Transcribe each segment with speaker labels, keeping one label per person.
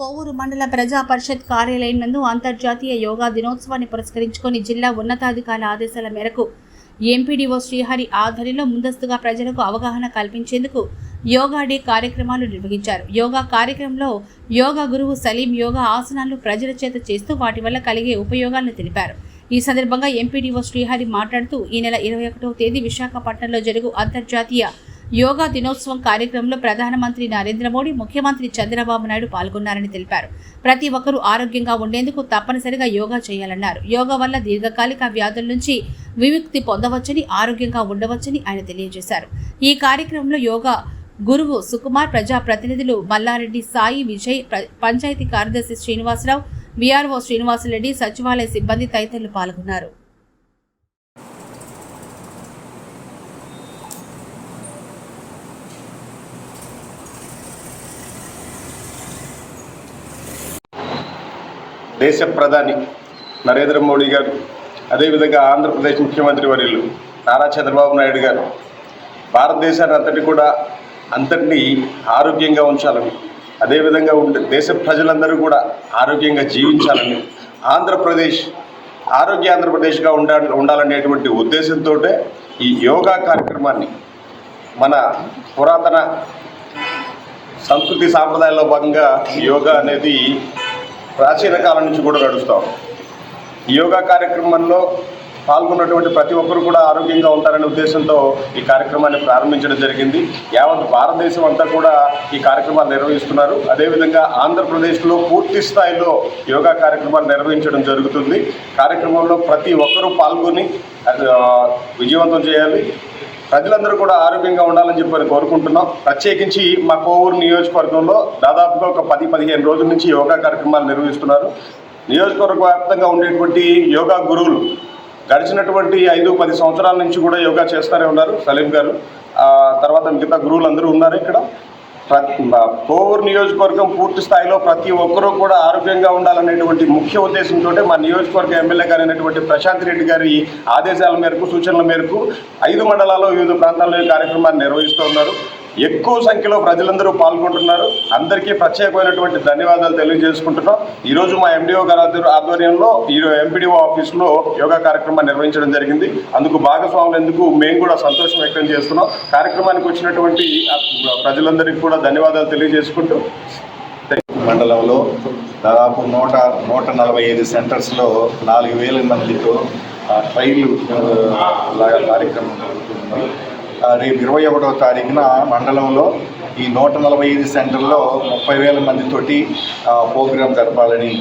Speaker 1: కోవూరు మండల ప్రజా పరిషత్ కార్యాలయం నందు అంతర్జాతీయ యోగా దినోత్సవాన్ని పురస్కరించుకొని జిల్లా ఉన్నతాధికారుల ఆదేశాల మేరకు ఎంపీడీఓ శ్రీహరి ఆధ్వర్యంలో ముందస్తుగా ప్రజలకు అవగాహన కల్పించేందుకు యోగా డే కార్యక్రమాలు నిర్వహించారు. యోగా కార్యక్రమంలో యోగా గురువు సలీం యోగా ఆసనాలు ప్రజల చేత చేస్తూ వాటి వల్ల కలిగే ఉపయోగాలను తెలిపారు. ఈ సందర్భంగా ఎంపీడీఓ శ్రీహరి మాట్లాడుతూ ఈ నెల ఇరవై ఒకటవ తేదీ విశాఖపట్నంలో జరుగు అంతర్జాతీయ యోగా దినోత్సవం కార్యక్రమంలో ప్రధానమంత్రి నరేంద్ర మోడీ ముఖ్యమంత్రి చంద్రబాబు నాయుడు పాల్గొన్నారని తెలిపారు. ప్రతి ఒక్కరూ ఆరోగ్యంగా ఉండేందుకు తప్పనిసరిగా యోగా చేయాలన్నారు. యోగా వల్ల దీర్ఘకాలిక వ్యాధుల నుంచి విముక్తి పొందవచ్చని ఆరోగ్యంగా ఉండవచ్చని ఆయన తెలియజేశారు. ఈ కార్యక్రమంలో యోగా గురువు సుకుమార్ ప్రజా ప్రతినిధులు మల్లారెడ్డి సాయి విజయ్ పంచాయతీ కార్యదర్శి శ్రీనివాసరావు విఆర్ఓ శ్రీనివాసరెడ్డి సచివాలయ సిబ్బంది తదితరులు పాల్గొన్నారు.
Speaker 2: దేశ ప్రధాని నరేంద్ర మోడీ గారు అదేవిధంగా ఆంధ్రప్రదేశ్ ముఖ్యమంత్రి వర్యులు నారా చంద్రబాబు నాయుడు గారు. భారతదేశాన్ని అంతటి కూడా అంతటినీ ఆరోగ్యంగా ఉంచాలని అదేవిధంగా ఉండే దేశ ప్రజలందరూ కూడా ఆరోగ్యంగా జీవించాలని ఆంధ్రప్రదేశ్ ఆరోగ్య ఆంధ్రప్రదేశ్గా ఉండా ఉండాలనేటువంటి ఉద్దేశంతో ఈ యోగా కార్యక్రమాన్ని మన పురాతన సంస్కృతి సాంప్రదాయాల్లో భాగంగా యోగా అనేది ప్రాచీన కాలం నుంచి కూడా నడుస్తాం యోగా కార్యక్రమంలో పాల్గొన్నటువంటి ప్రతి ఒక్కరు కూడా ఆరోగ్యంగా ఉంటారనే ఉద్దేశంతో ఈ కార్యక్రమాన్ని ప్రారంభించడం జరిగింది. యావత్ భారతదేశం అంతా కూడా ఈ కార్యక్రమాలు నిర్వహిస్తున్నారు. అదేవిధంగా ఆంధ్రప్రదేశ్లో పూర్తి స్థాయిలో యోగా కార్యక్రమాలు నిర్వహించడం జరుగుతుంది. కార్యక్రమంలో ప్రతి ఒక్కరూ పాల్గొని అది, విజయవంతం చేయాలి. ప్రజలందరూ కూడా ఆరోగ్యంగా ఉండాలని చెప్పి కోరుకుంటున్నాం. ప్రత్యేకించి మా కోవూరు నియోజకవర్గంలో దాదాపుగా ఒక పది పదిహేను రోజుల నుంచి యోగా కార్యక్రమాలు నిర్వహిస్తున్నారు. నియోజకవర్గ వ్యాప్తంగా ఉండేటువంటి యోగా గురువులు గడిచినటువంటి ఐదు పది సంవత్సరాల నుంచి కూడా యోగా చేస్తూనే ఉన్నారు. సలీం గారు ఆ, తర్వాత మిగతా గురువులు అందరూ ఉన్నారు ఇక్కడ. కోవూరు నియోజకవర్గం పూర్తి స్థాయిలో ప్రతి ఒక్కరూ కూడా ఆరోగ్యంగా ఉండాలనేటువంటి ముఖ్య ఉద్దేశంతో మా నియోజకవర్గ ఎమ్మెల్యే గారు అయినటువంటి ప్రశాంత్ రెడ్డి గారి ఆదేశాల మేరకు సూచనల మేరకు ఐదు మండలాల్లో వివిధ ప్రాంతాల్లో ఈ కార్యక్రమాన్ని నిర్వహిస్తూ ఉన్నారు. ఎక్కువ సంఖ్యలో ప్రజలందరూ పాల్గొంటున్నారు. అందరికీ ప్రత్యేకమైనటువంటి ధన్యవాదాలు తెలియజేసుకుంటున్నాం. ఈరోజు మా ఎండిఓ గారి ఆధ్వర్యంలో ఈ ఎంపీడీఓ ఆఫీస్లో యోగా కార్యక్రమాన్ని నిర్వహించడం జరిగింది. అందుకు భాగస్వాములు ఎందుకు మేము కూడా సంతోషం వ్యక్తం చేస్తున్నాం. కార్యక్రమానికి వచ్చినటువంటి ప్రజలందరికీ కూడా ధన్యవాదాలు తెలియజేసుకుంటూ
Speaker 3: మండలంలో దాదాపు నూట నూట నలభై ఐదు సెంటర్స్లో నాలుగు వేల మందితో ట్రైల్ కార్యక్రమం జరుగుతుంది. రేపు ఇరవై ఒకటవ తారీఖున మండలంలో ఈ నూట నలభై ఐదు సెంటర్లో ముప్పై వేల మందితోటి ప్రోగ్రాం జరపాలని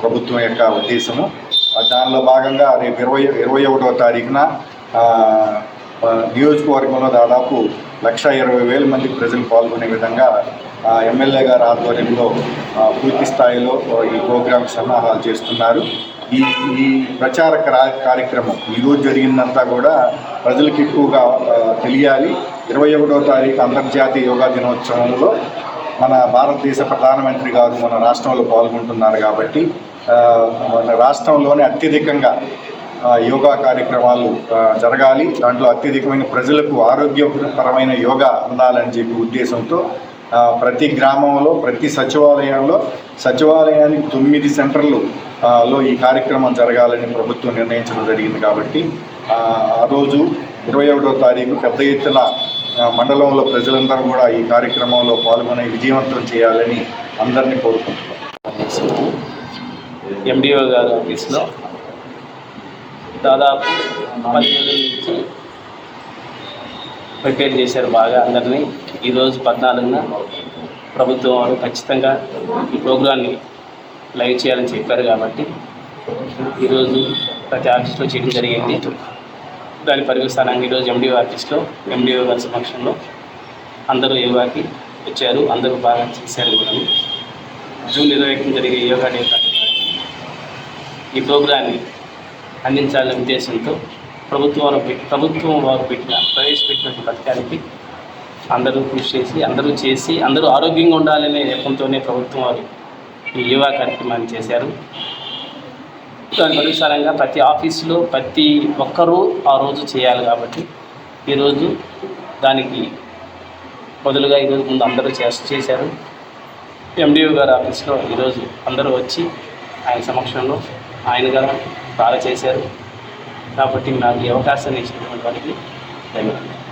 Speaker 3: ప్రభుత్వం యొక్క ఉద్దేశము. దానిలో భాగంగా రేపు ఇరవై ఇరవై ఒకటవ తారీఖున నియోజకవర్గంలో దాదాపు లక్ష ఇరవై వేల మంది ప్రజలు పాల్గొనే విధంగా ఎమ్మెల్యే గారి ఆధ్వర్యంలో పూర్తి స్థాయిలో ఈ ప్రోగ్రాం సన్నాహాలు చేస్తున్నారు. ఈ ఈ ప్రచార క్రా- కార్యక్రమం. ఈరోజు జరిగిందంతా కూడా ప్రజలకు ఎక్కువగా తెలియాలి. ఇరవై ఒకటో తారీఖు అంతర్జాతీయ యోగా దినోత్సవంలో మన భారతదేశ ప్రధానమంత్రి గారు మన రాష్ట్రంలో పాల్గొంటున్నారు కాబట్టి మన రాష్ట్రంలోనే అత్యధికంగా యోగా కార్యక్రమాలు జరగాలి. దాంట్లో అత్యధికమైన ప్రజలకు ఆరోగ్యపరమైన యోగా అందాలని చెప్పి ఉద్దేశంతో ప్రతి గ్రామంలో ప్రతి సచివాలయంలో సచివాలయానికి తొమ్మిది సెంటర్లు లో ఈ కార్యక్రమం జరగాలని ప్రభుత్వం నిర్ణయించడం జరిగింది కాబట్టి ఆ రోజు ఇరవై ఒకటో తారీఖు పెద్ద ఎత్తున మండలంలో ప్రజలందరూ కూడా ఈ కార్యక్రమంలో పాల్గొని విజయవంతం చేయాలని అందరినీ కోరుకుంటున్నాం.
Speaker 4: ఎండిఓ గారి ఆఫీస్లో దాదాపు పదిహేను నుంచి ప్రిపేర్ చేశారు బాగా అందరినీ. ఈరోజు పద్నాలుగున ప్రభుత్వం వారు ఖచ్చితంగా ఈ ప్రోగ్రాన్ని లైవ్ చేయాలని చెప్పారు కాబట్టి ఈరోజు ప్రతి ఆఫీస్లో చేయడం జరిగింది. దాని పర్యవసానంగా ఈరోజు ఎండిఓ ఆఫీస్లో ఎండిఓ గారి సమక్షంలో అందరూ యోగాకి వచ్చారు అందరూ బాగా చేశారు కూడా జూన్ ఇరవై ఒకటి జరిగే యోగా డే ఈ ప్రోగ్రాన్ని అందించాలనే ఉద్దేశంతో ప్రభుత్వం వారు పెట్టి ప్రభుత్వం వారు పెట్టిన ప్రవేశపెట్టిన పథకానికి అందరూ కృషి చేసి అందరూ చేసి అందరూ ఆరోగ్యంగా ఉండాలనే నెపంతోనే ప్రభుత్వం వారు ఈ యువ కార్యక్రమాన్ని చేశారు. దాని అనుసారంగా ప్రతి ఆఫీసులో ప్రతి ఒక్కరూ ఆ రోజు చేయాలి కాబట్టి ఈరోజు దానికి బదులుగా ఈరోజు ముందు అందరూ చేస్ చేశారు. ఎండిఓ గారి ఆఫీస్లో ఈరోజు అందరూ వచ్చి ఆయన సమక్షంలో ఆయన గారు బాగా చేశారు. కాబట్టి నాకు ఈ అవకాశాన్ని ఇచ్చినటువంటి వారికి ధన్యవాదాలు.